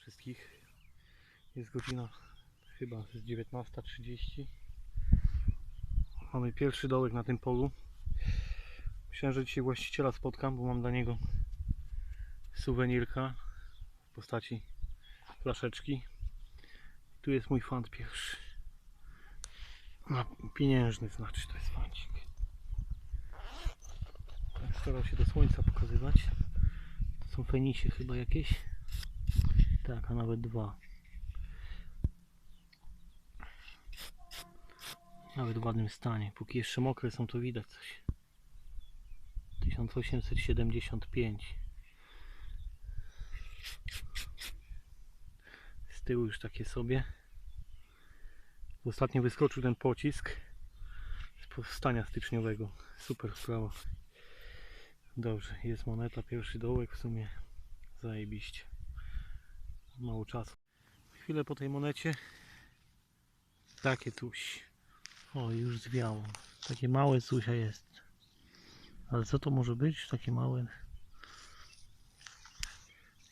wszystkich. Jest godzina chyba z 19.30. Mamy pierwszy dołek na tym polu. Myślałem, że dzisiaj właściciela spotkam, bo mam dla niego suwenirka w postaci flaszeczki. Tu jest mój fant pierwszy. Na pieniężny znaczy, to jest fancik. Tak starał się do słońca pokazywać. To są fenisie chyba jakieś. Tak, a nawet dwa. Nawet w ładnym stanie. Póki jeszcze mokre są, to widać coś. 1875. Z tyłu już takie sobie. Ostatnio wyskoczył ten pocisk z powstania styczniowego. Super sprawa. Dobrze, jest moneta, pierwszy dołek w sumie. Zajebiście. Mało czasu. Chwilę po tej monecie. Takie tuś. O, już zwiało. Takie małe cusia jest. Ale co to może być? Takie małe.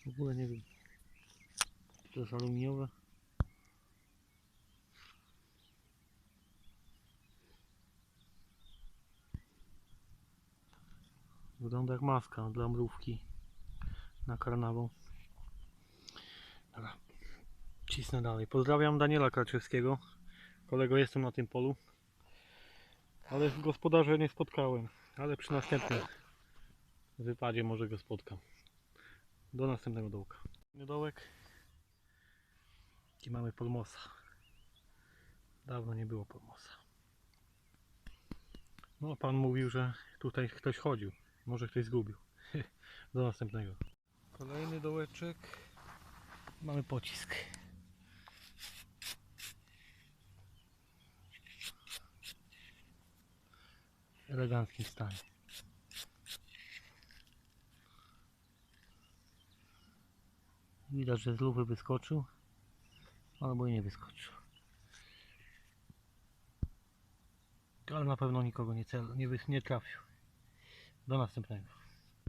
W ogóle nie wiem. To jest aluminiowe. Wygląda jak maska dla mrówki na karnawał. Dobra, cisnę dalej. Pozdrawiam Daniela Karczewskiego. Kolego, jestem na tym polu. Ale gospodarza nie spotkałem. Ale przy następnym wypadzie może go spotkam. Do następnego dołka. Dołek. I mamy polmosa. Dawno nie było polmosa. No, pan mówił, że tutaj ktoś chodził. Może ktoś zgubił. Do następnego. Kolejny dołeczek. Mamy pocisk. W eleganckim stanie. Widać, że z lufy wyskoczył. Albo i nie wyskoczył. Ale na pewno nikogo nie, cel, nie, nie trafił. Do następnego.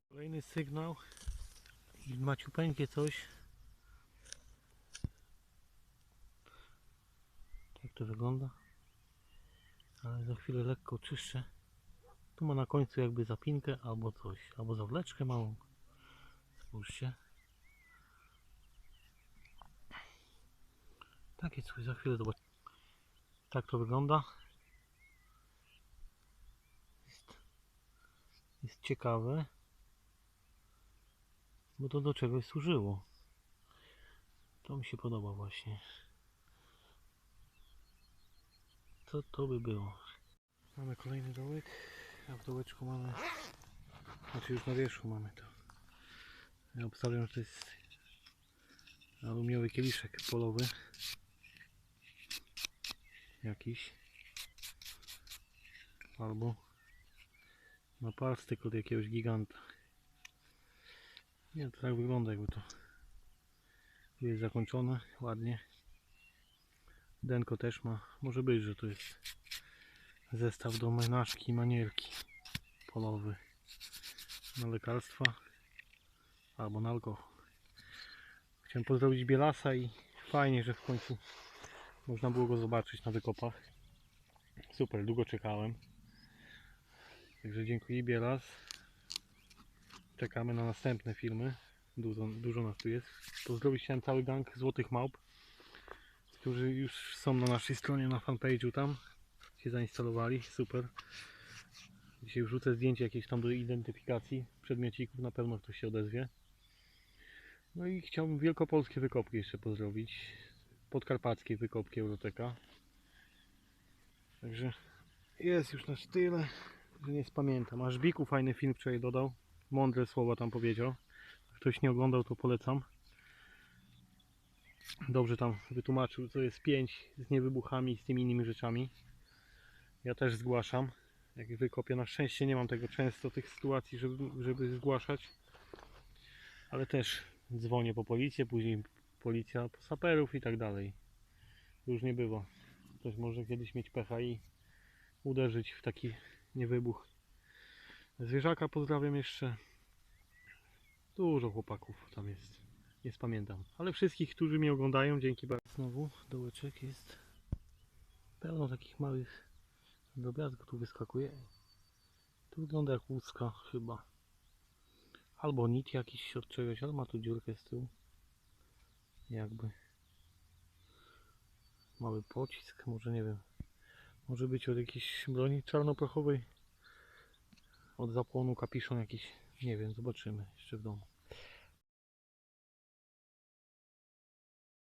Kolejny sygnał. I maciupeńkie coś. To wygląda. Ale za chwilę lekko czyszczę. Tu ma na końcu jakby zapinkę albo coś. Albo zawleczkę małą. Spójrzcie. Takie coś za chwilę zobacz. Tak to wygląda. Jest, jest ciekawe. Bo to do czegoś służyło. To mi się podoba właśnie. Co to by było? Mamy kolejny dołek, a w dołeczku mamy, znaczy już na wierzchu mamy to. Ja obstawiam, że to jest aluminiowy kieliszek polowy. Jakiś. Albo naparstek od jakiegoś giganta. Nie, to tak wygląda jakby to tu jest zakończone ładnie. Denko też ma, może być, że to jest zestaw do menażki i manierki polowy na lekarstwa albo na alkohol. Chciałem pozdrowić Bielasa i fajnie, że w końcu można było go zobaczyć na wykopach. Super, długo czekałem. Także dziękuję Bielas. Czekamy na następne filmy. Dużo, dużo nas tu jest. Pozdrowić chciałem cały gang Złotych Małp, którzy już są na naszej stronie na fanpage'u tam. Się zainstalowali, super. Dzisiaj wrzucę zdjęcie jakieś tam do identyfikacji przedmiocików, na pewno ktoś się odezwie. No i chciałbym wielkopolskie wykopki jeszcze pozdrowić. Podkarpackie wykopki Euroteka. Także jest już na tyle, że nie spamiętam. Aż Biku fajny film wczoraj dodał. Mądre słowa tam powiedział. Ktoś nie oglądał, to polecam. Dobrze tam wytłumaczył, co jest 5 z niewybuchami i z tymi innymi rzeczami. Ja też zgłaszam. Jak wykopię, na szczęście nie mam tego często, tych sytuacji, żeby, żeby zgłaszać. Ale też dzwonię po policję, później policja po saperów i tak dalej. Różnie bywa. Ktoś może kiedyś mieć pecha i uderzyć w taki niewybuch. Zwierzaka pozdrawiam jeszcze. Dużo chłopaków tam jest. Nie spamiętam. Ale wszystkich, którzy mnie oglądają, dzięki bardzo. Znowu dołeczek jest pełno takich małych drobiazgów tu wyskakuje. Tu wygląda jak łuska chyba. Albo nit jakiś od czegoś, ale ma tu dziurkę z tyłu. Jakby. Mały pocisk, może nie wiem. Może być od jakiejś broni czarnoprochowej. Od zapłonu kapiszon jakiś. Nie wiem, zobaczymy jeszcze w domu.